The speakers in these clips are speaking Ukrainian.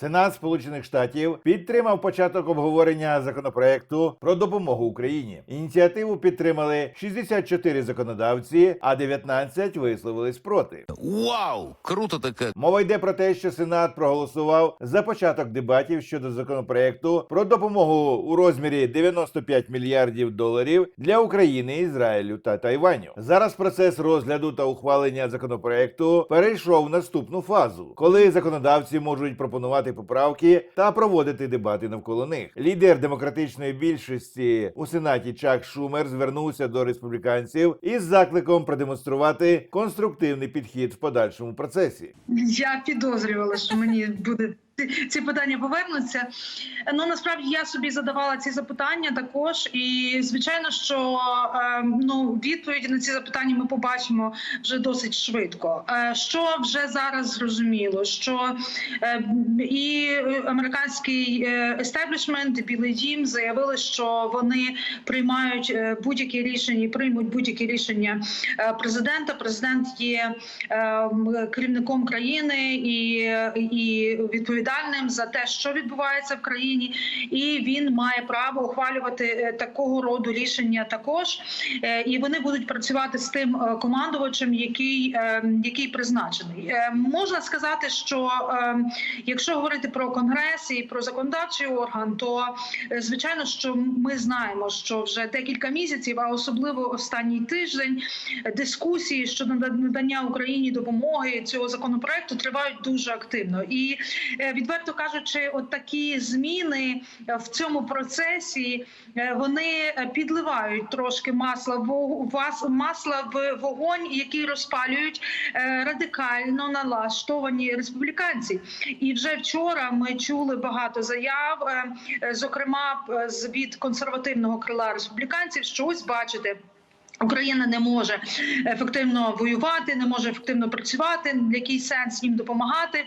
Сенат Сполучених Штатів підтримав початок обговорення законопроекту про допомогу Україні. Ініціативу підтримали 64 законодавці, а 19 висловились проти. Вау! Круто таке. Мова йде про те, що Сенат проголосував за початок дебатів щодо законопроекту про допомогу у розмірі 95 мільярдів доларів для України, Ізраїлю та Тайваню. Зараз процес розгляду та ухвалення законопроекту перейшов в наступну фазу, коли законодавці можуть пропонувати поправки та проводити дебати навколо них. Лідер демократичної більшості у сенаті Чак Шумер звернувся до республіканців із закликом продемонструвати конструктивний підхід в подальшому процесі. Я підозрювала, що мені буде ці- питання повернуться. Ну насправді я собі задавала ці запитання також, і звичайно, що е, ну відповіді на ці запитання ми побачимо вже досить швидко. Е, що вже зараз зрозуміло, що е, і американський естеблішмент, і Білий Дім заявили, що вони приймають е, будь-які рішення, і приймуть будь-які рішення е, президента. Президент є е, керівником країни і, і відповідальним за те, що відбувається в країні, і він має право ухвалювати е, такого роду рішення також. Е, І вони будуть працювати з тим е, командувачем, який, який призначений. Можна сказати, що якщо говорити про конгрес і про законодавчий орган, то звичайно, що ми знаємо, що вже декілька місяців, а особливо останній тиждень, дискусії щодо надання Україні допомоги цього законопроекту тривають дуже активно. І відверто кажучи, от такі зміни е, в цьому процесі е, вони е, підливають трошки масла в вас- масла в вогонь, який розпалюють радикально налаштовані республіканці. І вже вчора ми чули багато заяв, зокрема від консервативного крила республіканців, що ось бачите. Україна не може ефективно воювати, не може ефективно працювати. Який сенс їм допомагати?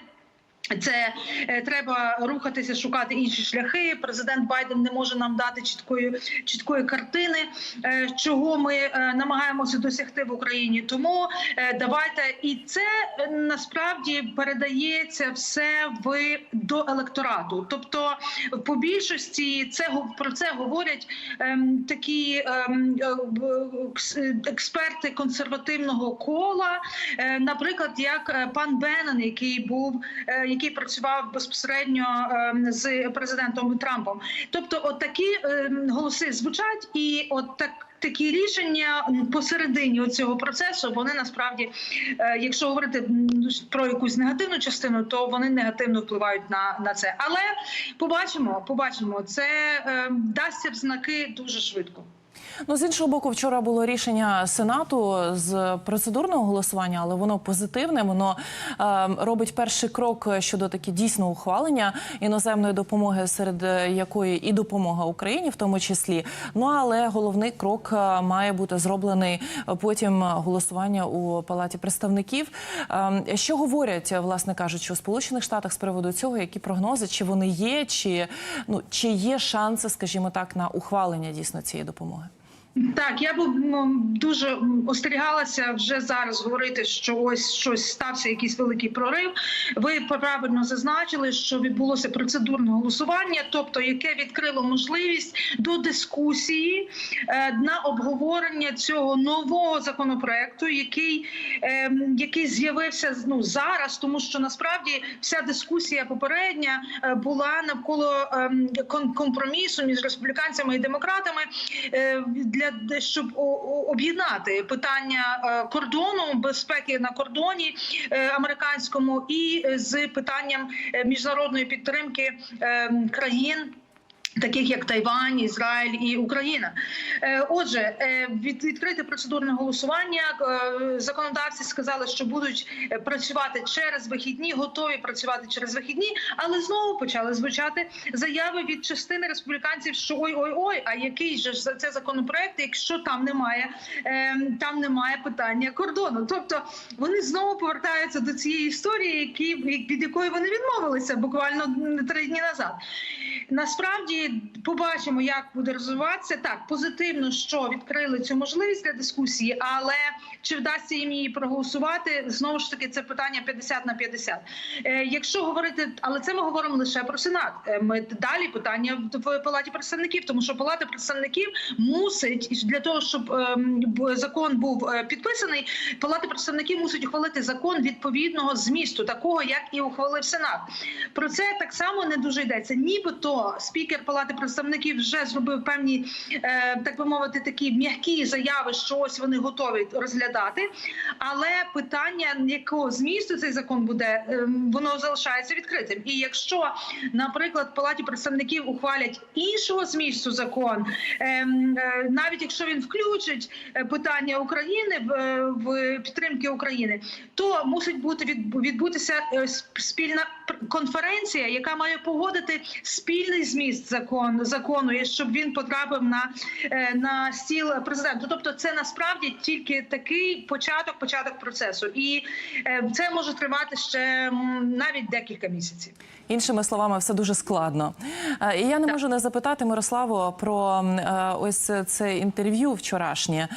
Це е, треба рухатися, шукати інші шляхи. Президент Байден не може нам дати чіткої чіткої картини, е, чого ми е, намагаємося досягти в Україні. Тому давайте і це насправді передається все в до електорату. Тобто, по більшості це про це говорять ем, такі ем, експерти консервативного кола, е, наприклад, як пан Беннон, який був е, який працював безпосередньо ем, з президентом Трампом. Тобто, от такі ем, голоси звучать, і от так. Такі рішення посередині цього процесу вони насправді, е, якщо говорити про якусь негативну частину, то вони негативно впливають на, на це. Але побачимо, побачимо, це е, дасться знаки дуже швидко. Ну, з іншого боку, вчора було рішення Сенату з процедурного голосування, але воно позитивне. Воно е, робить перший крок щодо таки дійсного ухвалення іноземної допомоги, серед е, якої і допомога Україні, в тому числі. Ну але головний крок е, має бути зроблений потім голосування у палаті представників. Е, що говорять, власне кажучи, у Сполучених Штатах з приводу цього, які прогнози, чи вони є, чи ну чи є шанси, скажімо так, на ухвалення дійсно цієї допомоги? Так, я б дуже остерігалася вже зараз говорити, що ось щось стався якийсь великий прорив. Ви правильно зазначили, що відбулося процедурне голосування, тобто яке відкрило можливість до дискусії е, на обговорення цього нового законопроекту, який, е, який з'явився ну зараз, тому що насправді вся дискусія попередня е, була навколо ем, компромісу між республіканцями і демократами е, для щоб об'єднати питання е, кордону безпеки на кордоні е, американському і з питанням е, міжнародної підтримки країн. Таких як Тайвань, Ізраїль і Україна, Е, отже, е, від відкрите процедурне голосування. Е, Законодавці сказали, що будуть працювати через вихідні, готові працювати через вихідні, але знову почали звучати заяви від частини республіканців, що ой, ой, ой, а який же ж це законопроект, якщо там немає там немає питання кордону. Тобто вони знову повертаються до цієї історії, які від якої вони відмовилися буквально три дні назад. Насправді побачимо, як буде розвиватися. Так, позитивно, що відкрили цю можливість для дискусії, але чи вдасться їм її проголосувати, знову ж таки, це питання 50 на 50. Е, Якщо говорити, але це ми говоримо лише про сенат. Е, Ми далі питання в палаті представників, тому що палата представників мусить для того, щоб ем, закон був е, підписаний. Палата представників мусить ухвалити закон відповідного змісту, такого як і ухвалив сенат. Про це так само не дуже йдеться. Нібито спікер палати представників вже зробив певні, так би мовити, такі м'які заяви, що ось вони готові розглядати. Але питання якого змісту цей закон буде, ем, воно залишається відкритим. І якщо, наприклад, в палаті представників ухвалять іншого змісту закон, ем, е, навіть якщо він включить е, питання України в, е, підтримки України, то мусить бути відбутися спільна конференція, яка має погодити спільний зміст закон закону, і щоб він потрапив на, на стіл президента. Тобто, це насправді тільки такий початок, початок процесу, і е, це може тривати ще навіть декілька місяців. Іншими словами, все дуже складно. Е, І я не можу не запитати Мирославу про е, ось це інтерв'ю вчорашнє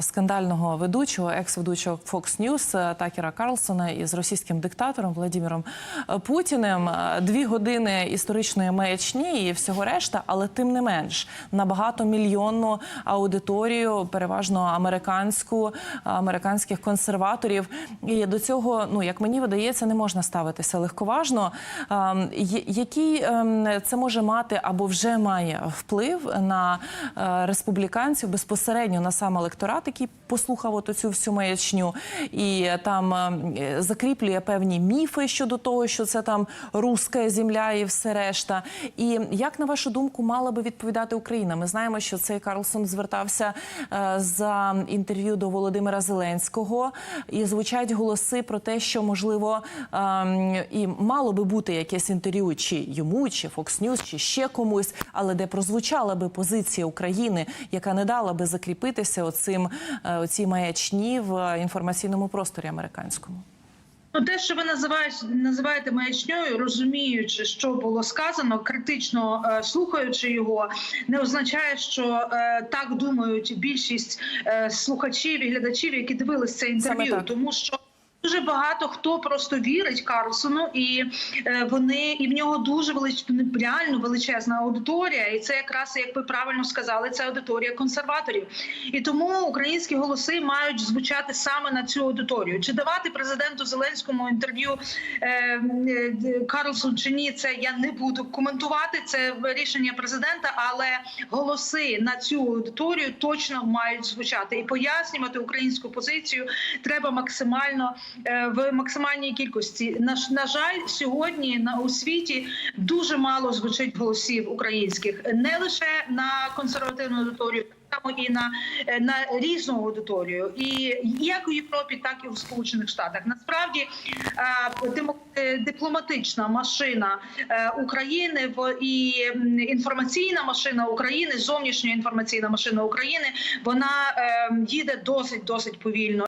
скандального ведучого, екс-ведучого Fox News Такера Карлсона із російським диктатором Владимиром е, Путіним. Дві години історичної маячні і всього решта, але тим не менш на багатомільйонну аудиторію, переважно американську, американських консерваторів. І до цього, ну як мені видається, не можна ставитися легковажно. Ем, Який ем, це може мати або вже має вплив на е, республіканців безпосередньо на сам електорат, який послухав от цю всю маячню, і там ем, закріплює певні міфи щодо того, що це там руська земля і все решта. І як на вашу думку мала би відповідати Україна? Ми знаємо, що цей Карлсон звертався е, за інтерв'ю до Володимира Зеленського, і звучать голоси про те, що можливо ем, і мало би бути якесь інтерв'ю, чи йому, чи Fox News, чи ще комусь, але де прозвучала би позиція України, яка не дала би закріпитися оцим е, оцій маячні в інформаційному просторі американському. Ну, те, що ви називаєте, називаєте маячньою, розуміючи, що було сказано, критично е, слухаючи його, не означає, що е, так думають більшість е, слухачів і глядачів, які дивились це інтерв'ю, тому що. Дуже багато хто просто вірить Карлсону, і е, вони і в нього дуже велич, реально величезна аудиторія, і це якраз як ви правильно сказали, це аудиторія консерваторів. І тому українські голоси мають звучати саме на цю аудиторію. Чи давати президенту Зеленському інтерв'ю е, е, Карлсон чи ні, це я не буду коментувати. Це рішення президента, але голоси на цю аудиторію точно мають звучати і пояснювати українську позицію треба максимально в максимальній кількості. На, на жаль, сьогодні на у світі дуже мало звучить голосів українських, не лише на консервативну аудиторію. само І на, е, на різну аудиторію, і як у Європі, так і в Сполучених Штатах. Насправді е, е, дипломатична машина е, України і інформаційна машина України, зовнішня інформаційна машина України, вона е, їде досить досить повільно.